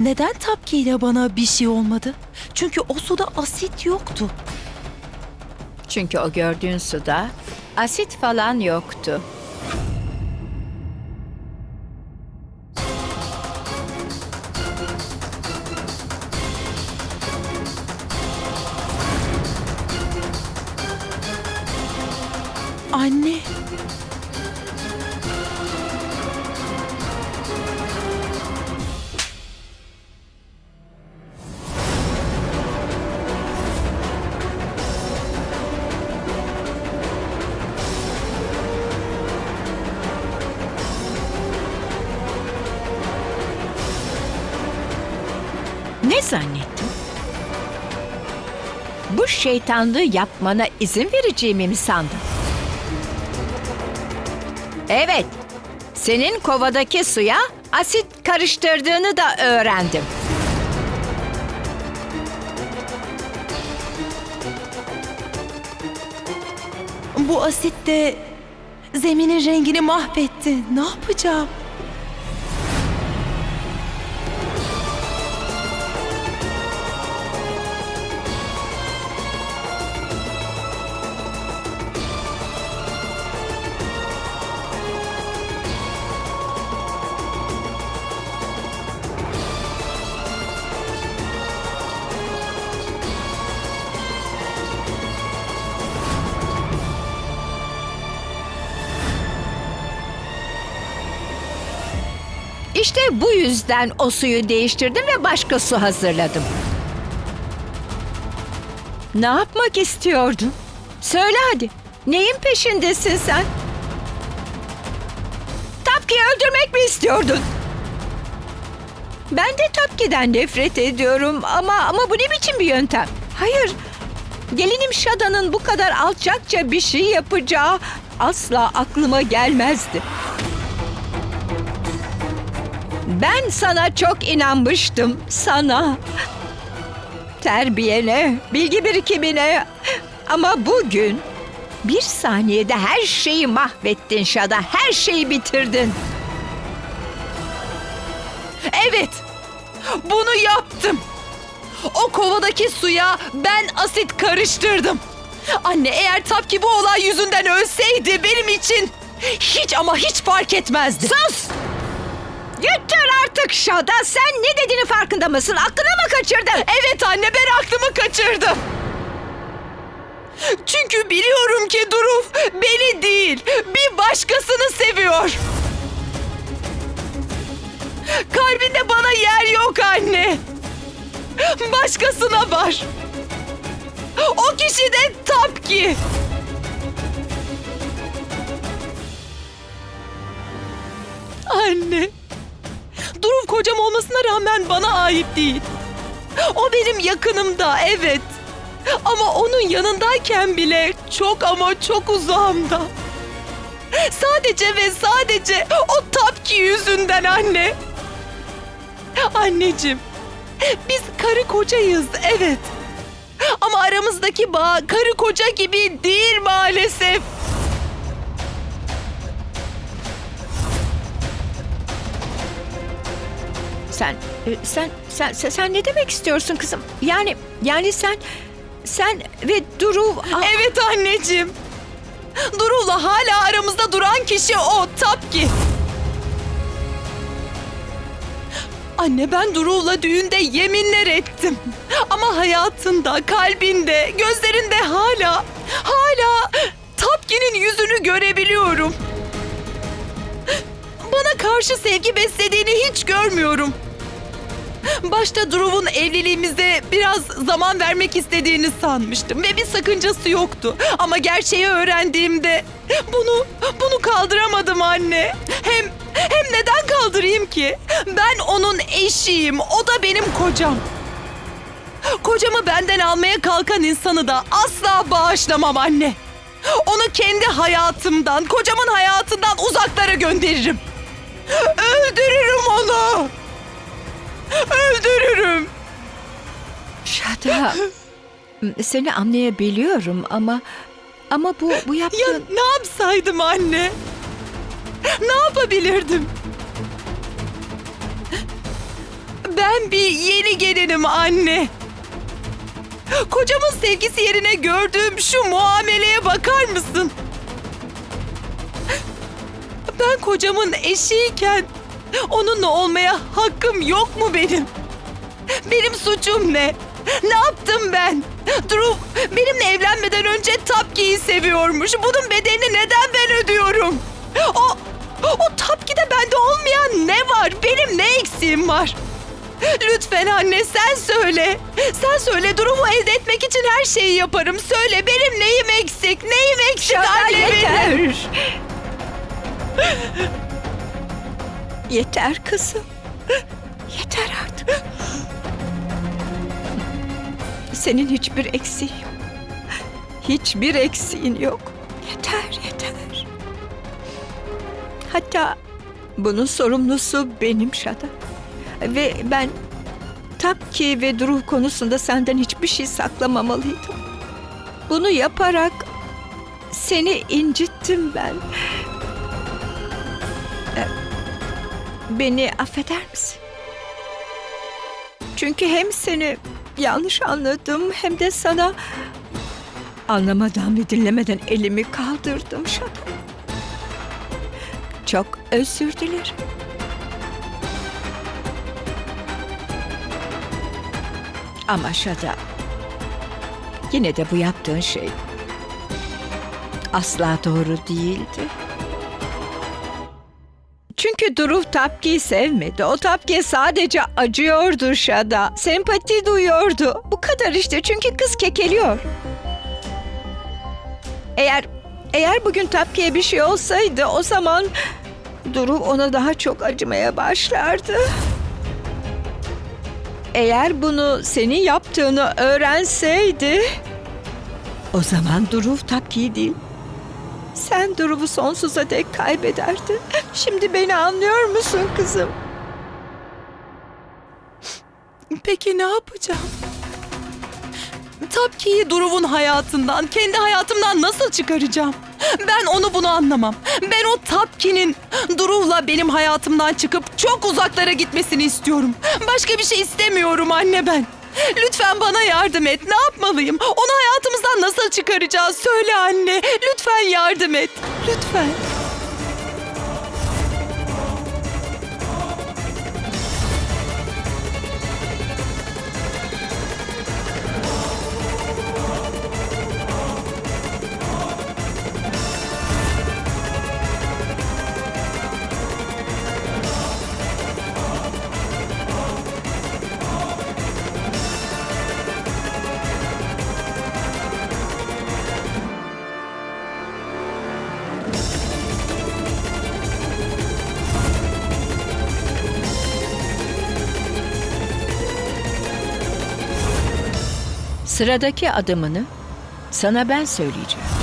Neden Tapki ile bana bir şey olmadı? Çünkü o suda asit yoktu. Çünkü o gördüğün suda asit falan yoktu. Anne. Zannettin? Bu şeytanlığı yapmana izin vereceğimi mi sandın? Evet, senin kovadaki suya asit karıştırdığını da öğrendim. Bu asit de zeminin rengini mahvetti. Ne yapacağım? İşte bu yüzden o suyu değiştirdim ve başka su hazırladım. Ne yapmak istiyordun? Söyle hadi. Neyin peşindesin sen? Tapki'yi öldürmek mi istiyordun? Ben de Tapki'den nefret ediyorum ama ama bu ne biçim bir yöntem? Hayır. Gelinim Şada'nın bu kadar alçakça bir şey yapacağı asla aklıma gelmezdi. Ben sana çok inanmıştım. Sana. Terbiyene, bilgi birikimine. Ama bugün bir saniyede her şeyi mahvettin Şada. Her şeyi bitirdin. Evet. Bunu yaptım. O kovadaki suya ben asit karıştırdım. Anne eğer Tapki bu olay yüzünden ölseydi benim için hiç ama hiç fark etmezdi. Sus! Yeter artık Şada. Sen ne dediğini farkında mısın? Aklını mı kaçırdın? Evet anne ben aklımı kaçırdım. Çünkü biliyorum ki Duruf beni değil bir başkasını seviyor. Kalbinde bana yer yok anne. Başkasına var. O kişi de Tapki. Anne. Kocam olmasına rağmen bana ait değil. O benim yakınımda evet. Ama onun yanındayken bile çok ama çok uzağımda. Sadece ve sadece o tapki yüzünden anne. Anneciğim, biz karı kocayız evet. Ama aramızdaki bağ karı koca gibi değil maalesef. Sen, e, sen, sen, sen, sen ne demek istiyorsun kızım? Yani, yani sen, sen ve Duru... Evet anneciğim. Duru'la hala aramızda duran kişi o Tapki. Anne ben Duru'la düğünde yeminler ettim. Ama hayatında, kalbinde, gözlerinde hala, hala Tapki'nin yüzünü görebiliyorum. Karşı sevgi beslediğini hiç görmüyorum. Başta Drew'un evliliğimize biraz zaman vermek istediğini sanmıştım ve bir sakıncası yoktu. Ama gerçeği öğrendiğimde bunu bunu kaldıramadım anne. Hem hem neden kaldırayım ki? Ben onun eşiyim. O da benim kocam. Kocamı benden almaya kalkan insanı da asla bağışlamam anne. Onu kendi hayatımdan, kocamın hayatından uzaklara gönderirim. Öldürürüm onu. Öldürürüm. Şada, seni anlayabiliyorum ama... Ama bu, bu Ya yaptığın... ne yapsaydım anne? Ne yapabilirdim? Ben bir yeni gelinim anne. Kocamın sevgisi yerine gördüğüm şu muameleye bakar mısın? Ben kocamın eşiyken onunla olmaya hakkım yok mu benim? Benim suçum ne? Ne yaptım ben? Drew benimle evlenmeden önce Tapki'yi seviyormuş. Bunun bedelini neden ben ödüyorum? O, o Tapki'de bende olmayan ne var? Benim ne eksiğim var? Lütfen anne sen söyle. Sen söyle durumu elde etmek için her şeyi yaparım. Söyle benim neyim eksik? Neyim eksik Şada anne benim? Yeter. kızım. Yeter artık. Senin hiçbir eksiğin yok. Hiçbir eksiğin yok. Yeter, yeter. Hatta bunun sorumlusu benim Şada. Ve ben Tapki ve Duru konusunda senden hiçbir şey saklamamalıydım. Bunu yaparak seni incittim ben. Beni affeder misin? Çünkü hem seni yanlış anladım hem de sana anlamadan ve dinlemeden elimi kaldırdım Şada. Çok özür dilerim. Ama Şada yine de bu yaptığın şey asla doğru değildi. Çünkü Duruv Tapki'yi sevmedi. O Tapki'ye sadece acıyordu Şada. Sempati duyuyordu. Bu kadar işte çünkü kız kekeliyor. Eğer eğer bugün Tapki'ye bir şey olsaydı o zaman Duruv ona daha çok acımaya başlardı. Eğer bunu senin yaptığını öğrenseydi o zaman Duruv Tapki'yi değil sen Duruv'u sonsuza dek kaybederdin. Şimdi beni anlıyor musun kızım? Peki ne yapacağım? Tapki'yi Duruv'un hayatından, kendi hayatımdan nasıl çıkaracağım? Ben onu bunu anlamam. Ben o Tapki'nin Duruv'la benim hayatımdan çıkıp çok uzaklara gitmesini istiyorum. Başka bir şey istemiyorum anne ben. Lütfen bana yardım et. Ne yapmalıyım? Onu hayatımızdan nasıl çıkaracağız? Söyle anne. Lütfen yardım et. Lütfen. Sıradaki adımını sana ben söyleyeceğim.